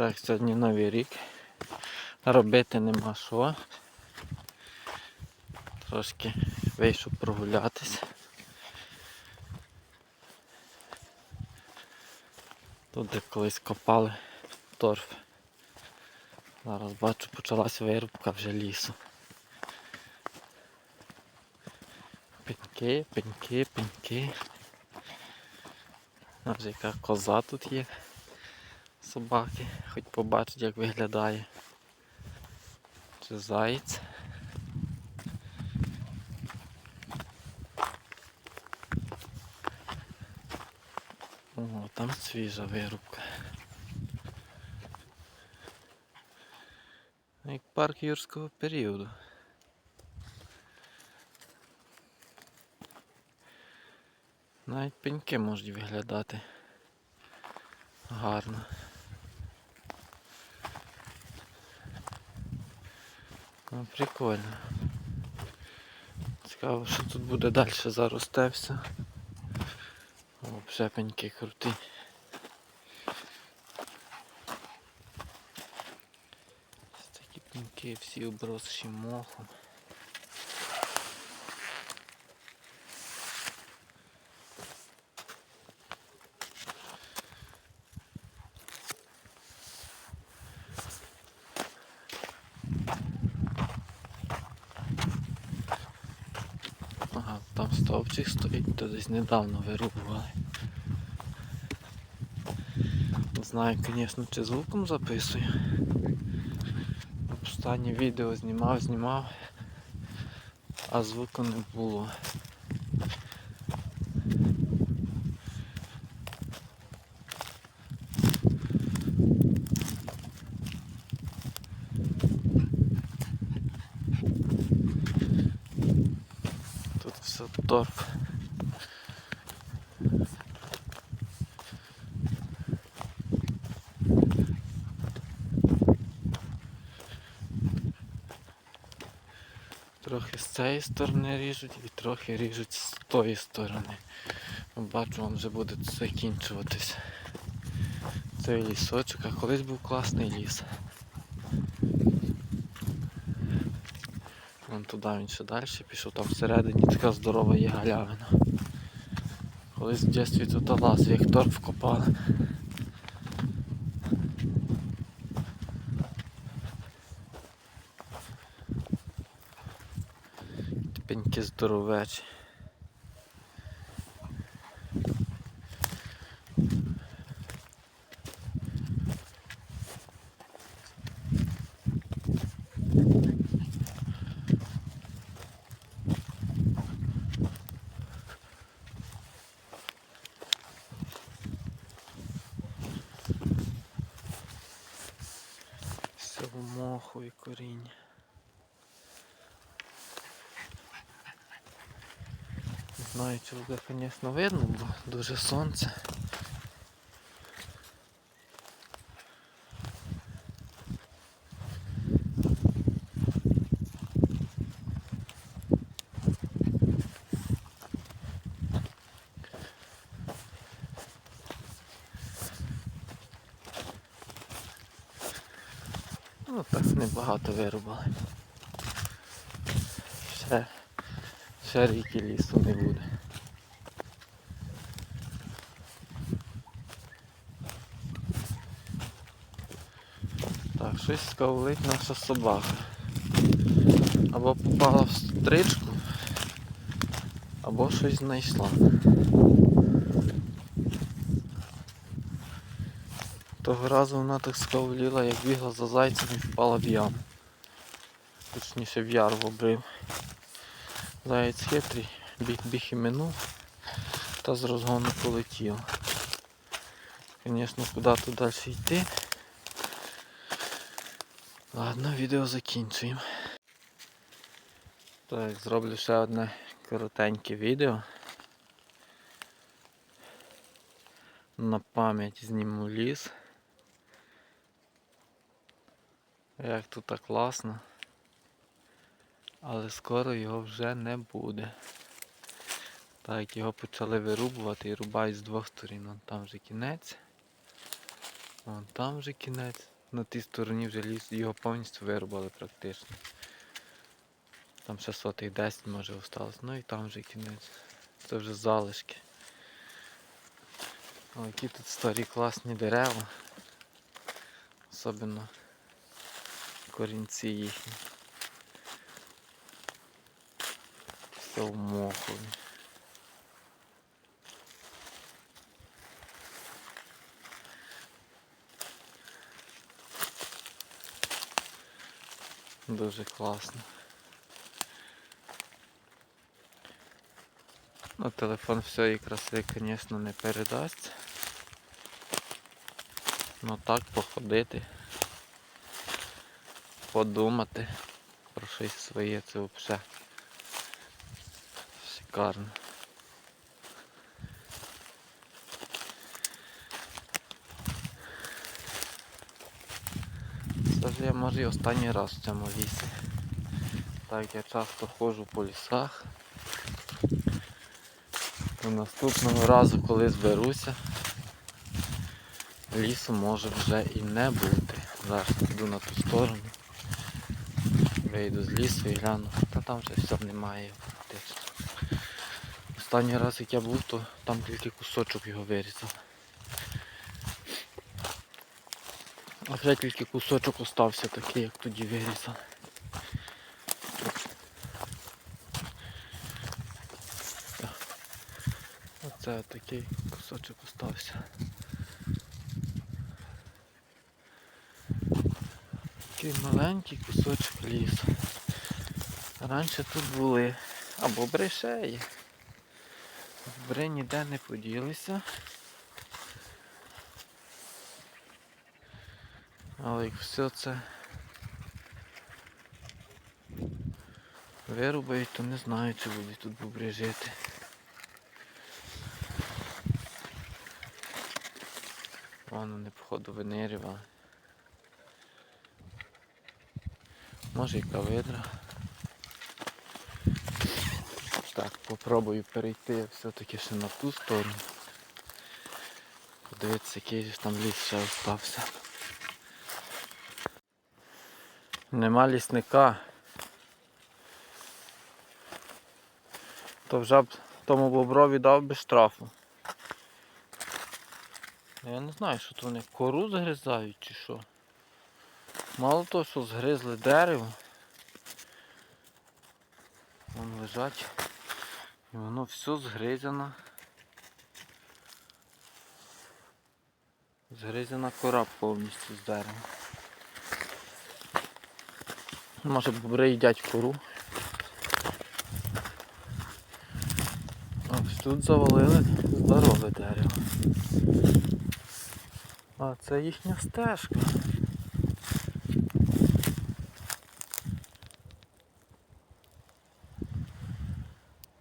Так, сьогодні новий рік. Робити нема що. Трошки вийшов прогулятись. Тут де колись копали торф. Зараз бачу почалась вирубка вже лісу. Пеньки, пеньки, пеньки. Ось яка коза тут є. Собаки, хоч побачить як виглядає. Чи заєць. О, там свіжа вирубка. Як парк юрського періоду. Навіть пеньки можуть виглядати гарно. Ну, прикольно. Цікаво, що тут буде далі заросте все. О, вже пеньки круті. Ось Такі пеньки всі обросші мохом. Стовпчик стоїть, то десь недавно вирубували. Не знаю, звісно, чи звуком записую. Останнє відео знімав, знімав, а звуку не було. Тут все торф. Трохи з цієї сторони ріжуть і трохи ріжуть з тої сторони. Бачу, він вже буде закінчуватись. Цей лісочок, а колись був класний ліс. Вон туди він ще далі пішов, там всередині така здорова є галявина. Колись в дитинстві тут лаз, як торф копали. Пеньки здоровечі. Моху і коріння. Не знаю, чи буде, звісно, видно, бо дуже сонце. Ну так небагато вирубали. Ще, ще ріки лісу не буде. Так, щось скавлить наша собака. Або попала в стричку, або щось знайшла. Того разу вона так скавліла, як бігла за зайцем і впала в яму. Точніше в яр в обрив. Заєць хитрий, біг біг і минув та з розгону полетів. Звісно, куди тут далі йти. Ладно, відео закінчуємо. Так, зроблю ще одне коротеньке відео. На пам'ять зніму ліс. Як тут так класно. Але скоро його вже не буде. Так, його почали вирубувати і рубають з двох сторін. Вон Там вже кінець. Вон там вже кінець. На тій стороні вже ліс, його повністю вирубали практично. Там ще сотих 10 може осталось. Ну і там вже кінець. Це вже залишки. О, які тут старі класні дерева. Особливо корінці їхні. Все в мохові. Дуже класно. Ну, телефон всієї краси, звісно, не передасть. Ну так походити, подумати про щось своє, це взагалі шикарно. Це вже я може і останній раз в цьому лісі. Так я часто ходжу по лісах. То наступного разу, коли зберуся, лісу може вже і не бути. Зараз піду на ту сторону. Вийду з лісу і гляну. Та там вже все немає фактично. Останній раз як я був, то там тільки кусочок його вирізав. А вже тільки кусочок остався такий, як тоді вирізав. Оце такий кусочок остався. Такий маленький кусочок лісу. Раніше тут були. А бобри ще є. Бобри ніде не поділися. Але як все це вирубають, то не знаю, чи будуть тут бобри жити. Вон вони, походу, винирювали. Може і кавидра. Так, попробую перейти все-таки ще на ту сторону. Подивитися, який ж там ліс ще остався. Нема лісника. То вже б тому боброві дав би штрафу. Я не знаю, що то вони кору згризають чи що. Мало того, що згризли дерево. Вон лежать. І воно все згризано. Згризана кора повністю з дерева. Може бобри їдять кору. Ось тут завалили здорове дерево. А це їхня стежка.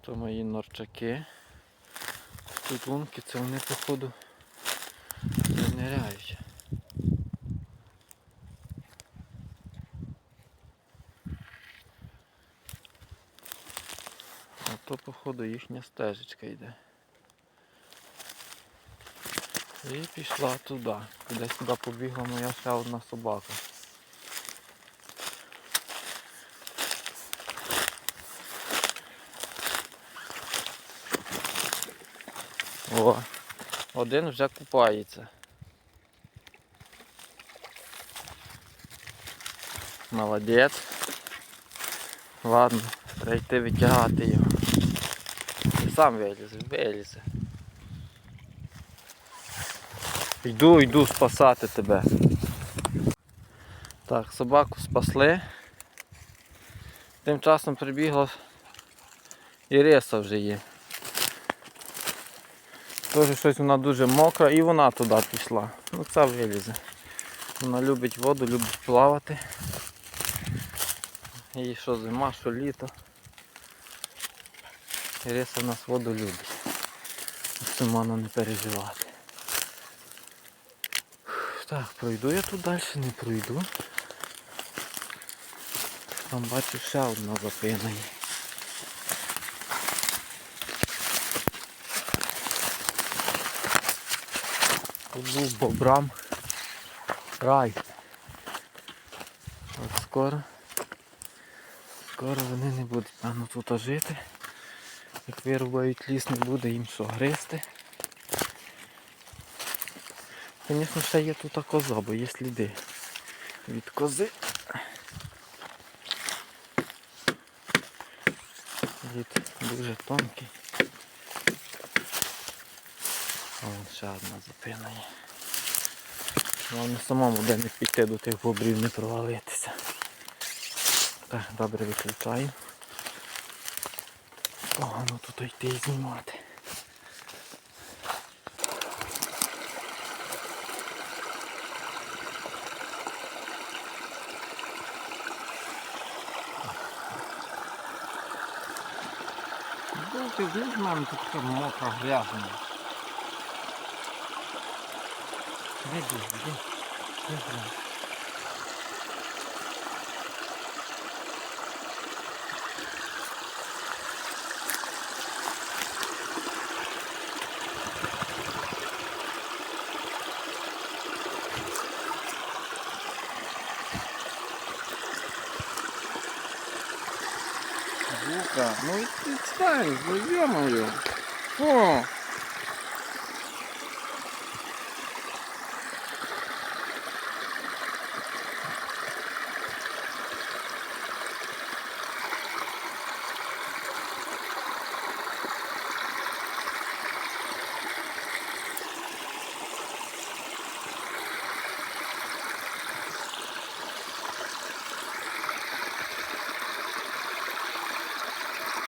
То мої. Тут лунки, це вони походу не. А то походу їхня стежечка йде. І пішла туди. Куди сюди побігла моя ще одна собака. О, один вже купається. Молодець. Ладно, треба йти витягати його. Ти Сам вилізе, вилізе. Йду, йду спасати тебе. Так, собаку спасли. Тим часом прибігла Іриса вже є. Теж щось вона дуже мокра і вона туди пішла. Ну це вилізе. Вона любить воду, любить плавати. Їй що зима, що літо. Іриса в нас воду любить. Сумано не переживати. Так, пройду я тут далі, не пройду. Там бачу ще одна запина. Тут був бобрам Рай. От скоро. Скоро вони не будуть певно тут жити. Як вирубають ліс, не буде їм що гризти. Звісно, ще є тут коза, бо є сліди від кози. Лід дуже тонкий. Вон ще одна зупина є. Головне самому де не піти до тих бобрів, не провалитися. Так, добре виключаю. Погано тут йти і знімати. Ну, ти мам, тут така мокра Де де, де? Де грязь? Бука, ну відстань, ну ё-моё. О,